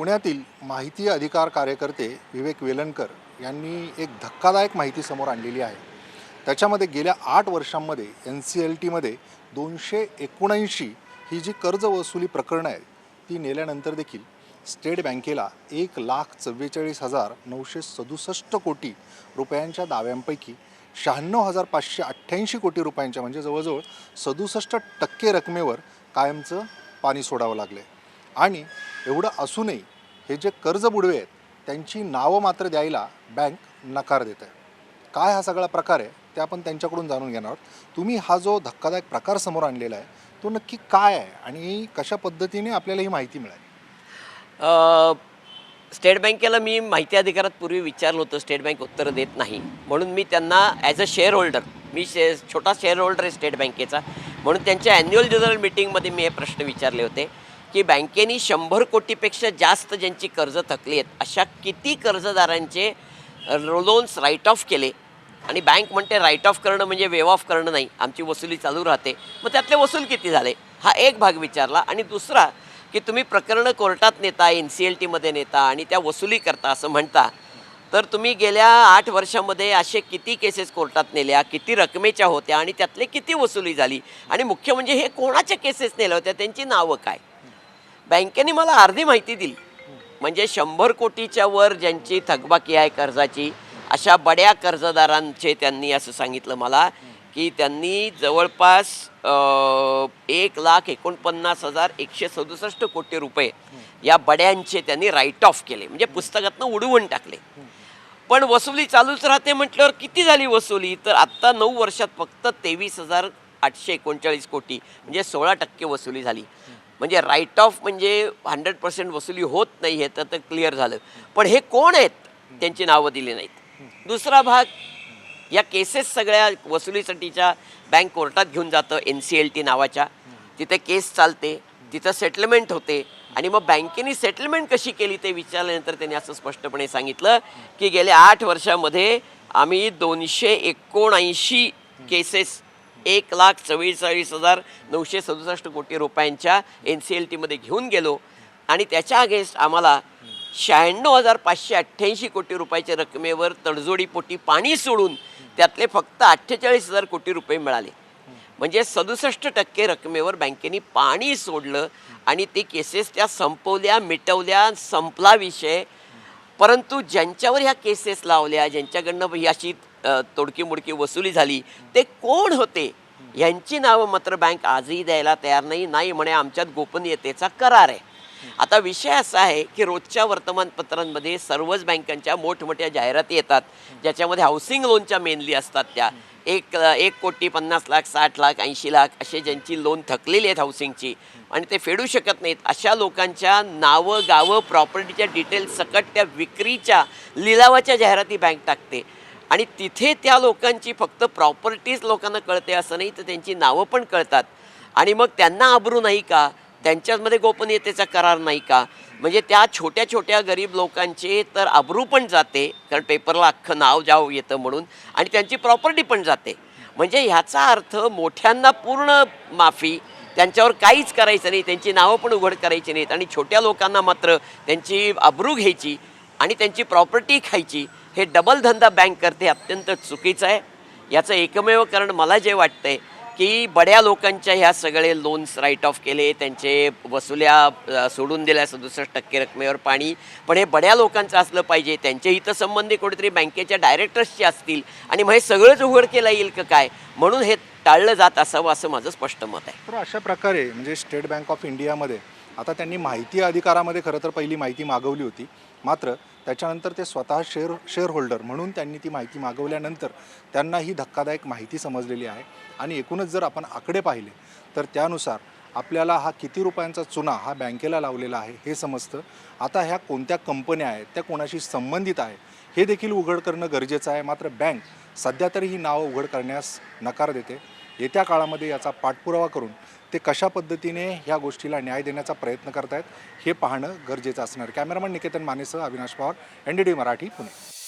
पुण्यातील माहिती अधिकार कार्यकर्ते विवेक वेलणकर यांनी एक धक्कादायक माहिती समोर आणलेली आहे. त्याच्यामध्ये गेल्या आठ वर्षांमध्ये एन सी एल टीमध्ये दोनशे एकोणऐंशी ही जी कर्ज वसुली प्रकरणं आहेत ती नेल्यानंतर देखील स्टेट बँकेला एक लाख चव्वेचाळीस हजार नऊशे सदुसष्ट कोटी रुपयांच्या दाव्यांपैकी शहाण्णव हजार पाचशे अठ्ठ्याऐंशी कोटी रुपयांच्या म्हणजे जवळजवळ सदुसष्ट टक्के रकमेवर कायमचं पाणी सोडावं लागलं आणि एवढं असूनही हे जे कर्ज बुडवे आहेत त्यांची नावं मात्र द्यायला बँक नकार देत आहे काय हा सगळा प्रकार आहे ते आपण त्यांच्याकडून जाणून घेणार आहोत. तुम्ही हा जो धक्कादायक प्रकार समोर आणलेला आहे तो नक्की काय आहे आणि कशा पद्धतीने आपल्याला ही माहिती मिळाली? स्टेट बँकेला मी माहिती अधिकारात पूर्वी विचारलं होतं स्टेट बँक उत्तर देत नाही. म्हणून मी त्यांना ॲज अ शेअर होल्डर मी शे छोटा शेअर होल्डर आहे स्टेट बँकेचा. म्हणून त्यांच्या ॲन्युअल जनरल मिटिंगमध्ये मी हे प्रश्न विचारले होते. की बँकेने शंभर कोटीपेक्षा जास्त ज्यांची कर्ज थकली आहेत अशा किती कर्जदारांचे लोन्स राईट ऑफ केले? आणि बँक म्हणते राईट ऑफ करणं म्हणजे वेव ऑफ करणं नाही आमची वसुली चालू राहते. मग त्यातले वसूल किती झाले? हा एक भाग विचारला. आणि दुसरा की तुम्ही प्रकरणं कोर्टात नेता एन सी एल टीमध्ये नेता आणि त्या वसुली करता असं म्हणता तर तुम्ही गेल्या आठ वर्षामध्ये असे किती केसेस कोर्टात नेल्या किती रकमेच्या होत्या आणि त्यातले किती वसुली झाली? आणि मुख्य म्हणजे हे कोणाच्या केसेस नेल्या होत्या? त्यांची नावं काय? बँकेने मला अर्धी माहिती दिली. म्हणजे शंभर कोटीच्या वर ज्यांची थकबाकी आहे कर्जाची अशा बड्या कर्जदारांचे त्यांनी असं सांगितलं मला की त्यांनी जवळपास एक लाख एकोणपन्नास हजार एकशे सदुसष्ट कोटी रुपये या बड्यांचे त्यांनी राईट ऑफ केले. म्हणजे पुस्तकातनं उडवून टाकले. पण वसुली चालूच राहते म्हटल्यावर किती झाली वसुली? तर आत्ता नऊ वर्षात फक्त तेवीस हजार आठशे एकोणचाळीस कोटी म्हणजे सोळा टक्के वसुली झाली. म्हणजे राईट ऑफ म्हणजे हंड्रेड पर्सेंट वसुली होत नाही हे तर क्लिअर झालं. पण हे कोण आहेत? त्यांची नावं दिली नाहीत. दुसरा भाग या केसेस सगळ्या वसुलीसाठीच्या बँक कोर्टात घेऊन जातं एन सी एल टी नावाच्या. तिथे केस चालते तिथं सेटलमेंट होते. आणि मग बँकेने सेटलमेंट कशी केली ते विचारल्यानंतर त्यांनी असं स्पष्टपणे सांगितलं की गेल्या आठ वर्षामध्ये आम्ही दोनशे एकोणऐंशी केसेस एक लाख चव्वेचाळीस हजार नऊशे सदुसष्ट कोटी रुपयांच्या एन सी एल टीमध्ये घेऊन गेलो. आणि त्याच्या अगेन्स्ट आम्हाला शहाण्णव हजार पाचशे अठ्ठ्याऐंशी कोटी रुपयाच्या रकमेवर तडजोडीपोटी पाणी सोडून त्यातले फक्त अठ्ठेचाळीस हजार कोटी रुपये मिळाले. म्हणजे सदुसष्ट टक्के रकमेवर बँकेने पाणी सोडलं आणि ते केसेस त्या संपवल्या मिटवल्या संपला विषय. परंतु ज्यांच्यावर ह्या केसेस लावल्या ज्यांच्याकडनं अशी तोडकी मोडकी वसुली झाली. ते कोण होते? यांची नावं मात्र बँक आजही द्यायला तयार नाही नाही म्हणे आमच्यात गोपनीयतेचा करार आहे. आता विषय असा आहे की रोजच्या वर्तमानपत्रांमध्ये सर्वच बँकांच्या मोठमोठ्या जाहिराती येतात ज्याच्यामध्ये हाऊसिंग लोनच्या मेनली असतात त्या. एक एक कोटी पन्नास लाख साठ लाख ऐंशी लाख असे ज्यांची लोन थकलेली आहेत हाऊसिंगची आणि ते फेडू शकत नाहीत. अशा लोकांच्या नावं गावं प्रॉपर्टीच्या डिटेल्स सकट त्या विक्रीच्या लिलावाच्या जाहिराती बँक टाकते. आणि तिथे त्या लोकांची फक्त प्रॉपर्टीज लोकांना कळते असं नाही तर त्यांची नावं पण कळतात. आणि मग त्यांना आबरू नाही का? त्यांच्यामध्ये गोपनीयतेचा करार नाही का? म्हणजे त्या छोट्या छोट्या गरीब लोकांचे तर आबरू पण जाते कारण पेपरला अख्खं नाव जाव येतं म्हणून आणि त्यांची प्रॉपर्टी पण जाते. म्हणजे ह्याचा अर्थ मोठ्यांना पूर्ण माफी त्यांच्यावर काहीच करायचं नाही त्यांची नावं पण उघड करायची नाहीत आणि छोट्या लोकांना मात्र त्यांची आबरू घ्यायची आणि त्यांची प्रॉपर्टी खायची. हे डबल धंदा बँक करते अत्यंत चुकीचं आहे. याचं एकमेव कारण मला जे वाटतंय की बड्या लोकांच्या ह्या सगळे लोन्स राईट ऑफ केले त्यांचे वसुल्या सोडून दिल्या सदुसष्ट टक्के रकमेवर पाणी. पण हे बड्या लोकांचं असलं पाहिजे त्यांचे हितसंबंधी कुठेतरी बँकेच्या डायरेक्टर्सचे असतील आणि मग हे सगळंच उघड केलं येईल का काय? म्हणून हे टाळलं जात असावं असं माझं स्पष्ट मत आहे. तर अशा प्रकारे म्हणजे स्टेट बँक ऑफ इंडियामध्ये आता त्यांनी माहिती अधिकारामध्ये खरं तर पहिली माहिती मागवली होती. मात्र त्याच्यानंतर ते स्वतः शेअर शेअर होल्डर म्हणून त्यांनी ती माहिती मागवल्यानंतर त्यांना ही धक्कादायक माहिती समजलेली आहे. आणि एकूणच जर आपण आकडे पाहिले तर त्यानुसार आपल्याला हा किती रुपयांचा चुना हा बँकेला लावलेला आहे हे समजतं. आता ह्या कोणत्या कंपन्या आहेत त्या कोणाशी संबंधित आहे हे देखील उघड करणं गरजेचं आहे. मात्र बँक सध्या तरी ही नावं उघड करण्यास नकार देते. येत्या काळामध्ये याचा पाठपुरावा करून ते कशा पद्धतीने ह्या गोष्टीला न्याय देण्याचा प्रयत्न करतायत हे पाहणं गरजेचं असणार. Cameraman Niketan मानेसह Avinash Pawar N D D Marathi Pune.